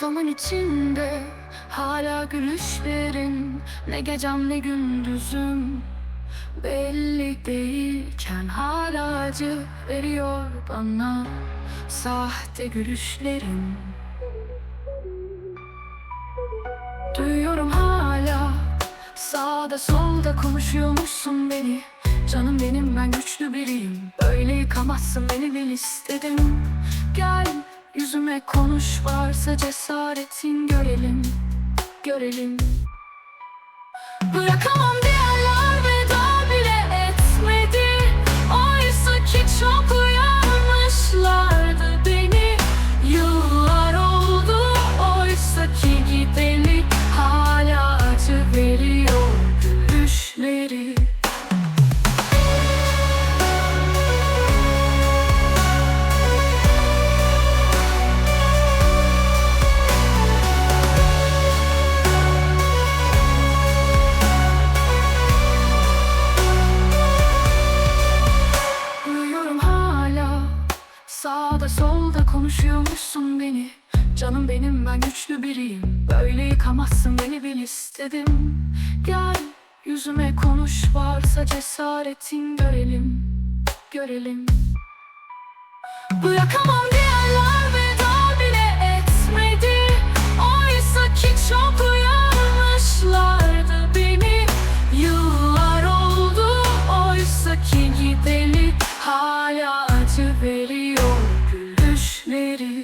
Kafamın içinde hala gülüşlerin Ne gecem ne gündüzüm Belli değilken hala acı veriyor bana Sahte gülüşlerin. Duyuyorum hala Sağda solda konuşuyormuşsun beni. Canım benim ben güçlü biriyim. Böyle yıkamazsın beni bil istedim. Gel yüzüme konuş varsa cesaretin görelim Görelim. Bırakamam Sağda solda konuşuyormuşsun beni. Canım benim ben güçlü biriyim. Böyle yıkamazsın beni bil istedim. Gel yüzüme konuş varsa cesaretin görelim. Görelim. Bırakamam diğerler Unity.